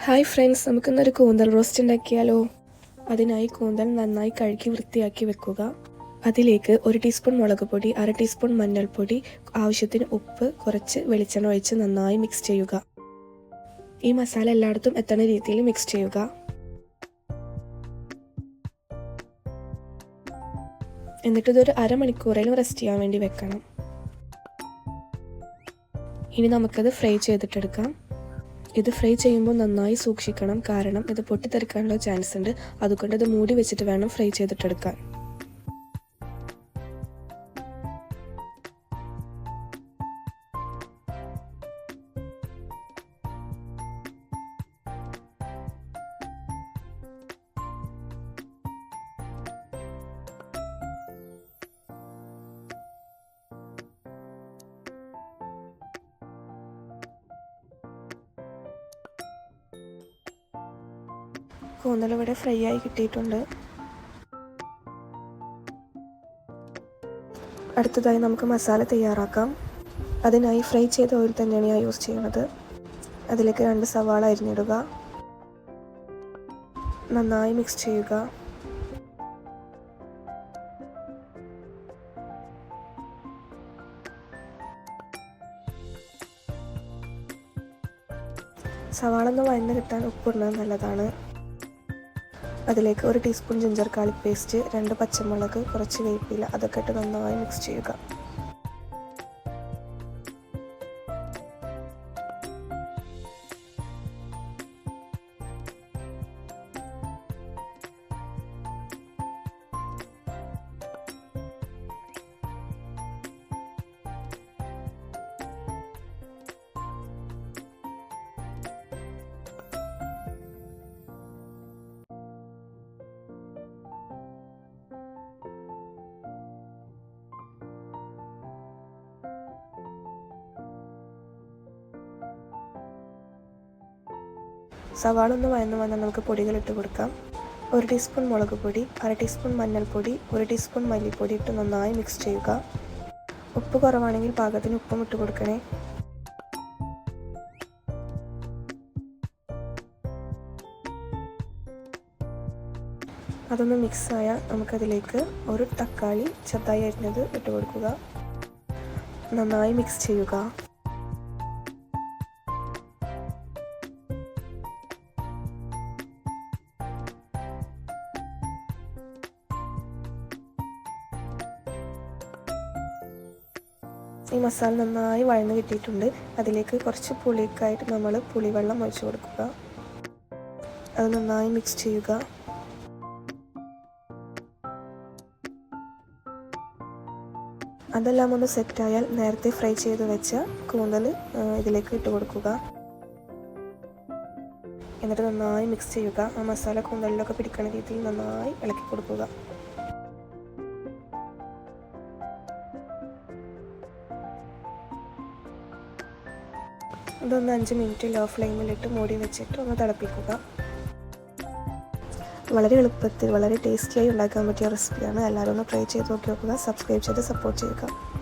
Hi friends നമുക്കിന്നൊരു കൂന്തൽ roast ഉണ്ടാക്കിയാലോ? അതിനായി കൂന്തൽ നന്നായി കഴുകി വൃത്തിയാക്കി വെക്കുക. അതിലേക്ക് ഒരു ടീസ്പൂൺ മുളക് പൊടി അര ടീസ്പൂൺ മഞ്ഞൾപ്പൊടി ആവശ്യത്തിന് ഉപ്പ് കുറച്ച് വെളിച്ചെണ്ണ ഒഴിച്ച് നന്നായി മിക്സ് ചെയ്യുക. ഈ മസാല എല്ലായിടത്തും എത്തുന്ന രീതിയിൽ മിക്സ് ചെയ്യുക. എന്നിട്ട് ഇതൊരു അരമണിക്കൂറേലും റെസ്റ്റ് ചെയ്യാൻ വേണ്ടി വെക്കണം. ഇനി നമുക്കത് ഫ്രൈ ചെയ്തിട്ടെടുക്കാം. ഇത് ഫ്രൈ ചെയ്യുമ്പോൾ നന്നായി സൂക്ഷിക്കണം. കാരണം ഇത് പൊട്ടിത്തെറിക്കാനുള്ള ചാൻസ് ഉണ്ട് അതുകൊണ്ട് ഇത് മൂടി വെച്ചിട്ട് വേണം ഫ്രൈ ചെയ്തിട്ടെടുക്കാൻ. കൂന്തൽ ഇവിടെ ഫ്രൈ ആയി കിട്ടിയിട്ടുണ്ട്. അടുത്തതായി നമുക്ക് മസാല തയ്യാറാക്കാം. അതിനായി ഫ്രൈ ചെയ്ത ഓയിൽ തന്നെയാണ് ഞാൻ യൂസ് ചെയ്യുന്നത്. അതിലേക്ക് രണ്ട് സവാള അരിഞ്ഞിടുക. നന്നായി മിക്സ് ചെയ്യുക. സവാള ഒന്ന് വഴന്ന് കിട്ടാൻ ഉപ്പിടുന്നത് നല്ലതാണ്. അതിലേക്ക് ഒരു ടീസ്പൂൺ ജിഞ്ചർ ഗാർലിക് പേസ്റ്റ് രണ്ട് പച്ചമുളക് കുറച്ച് വേപ്പില അതൊക്കെ ഇട്ട് നന്നായി മിക്സ് ചെയ്യുക. സവാള ഒന്ന് വയന്ന് വന്നാൽ നമുക്ക് പൊടികളിട്ട് കൊടുക്കാം. ഒരു ടീസ്പൂൺ മുളക് പൊടി അര ടീസ്പൂൺ മഞ്ഞൾപ്പൊടി ഒരു ടീസ്പൂൺ മല്ലിപ്പൊടി ഇട്ട് നന്നായി മിക്സ് ചെയ്യുക. ഉപ്പ് കുറവാണെങ്കിൽ പാകത്തിന് ഉപ്പും ഇട്ട് കൊടുക്കണേ. അതൊന്ന് മിക്സായാൽ നമുക്കതിലേക്ക് ഒരു തക്കാളി ചെറുതായി അരിഞ്ഞത് ഇട്ട് കൊടുക്കുക. നന്നായി മിക്സ് ചെയ്യുക. ഈ മസാല നന്നായി വഴന്ന് കിട്ടിയിട്ടുണ്ട്. അതിലേക്ക് കുറച്ച് പുളിക്കായിട്ട് നമ്മൾ പുളിവെള്ളം ഒഴിച്ചു കൊടുക്കുക. അത് നന്നായി മിക്സ് ചെയ്യുക. അതെല്ലാം ഒന്ന് സെറ്റായാൽ നേരത്തെ ഫ്രൈ ചെയ്ത് വെച്ച കൂന്തൽ ഇതിലേക്ക് ഇട്ട് കൊടുക്കുക. എന്നിട്ട് നന്നായി മിക്സ് ചെയ്യുക. ആ മസാല കൂന്തലിലൊക്കെ പിടിക്കുന്ന രീതിയിൽ നന്നായി ഇളക്കി കൊടുക്കുക. ഇതൊന്ന് അഞ്ച് മിനിറ്റ് ലോ ഫ്ലെയിമിലിട്ട് മൂടി വെച്ചിട്ട് ഒന്ന് തിളപ്പിക്കുക. വളരെ എളുപ്പത്തിൽ വളരെ ടേസ്റ്റിയായി ഉണ്ടാക്കാൻ പറ്റിയ റെസിപ്പിയാണ് എല്ലാവരും ഒന്ന് ട്രൈ ചെയ്ത് നോക്കി നോക്കുക. സബ്സ്ക്രൈബ് ചെയ്ത് സപ്പോർട്ട് ചെയ്യുക.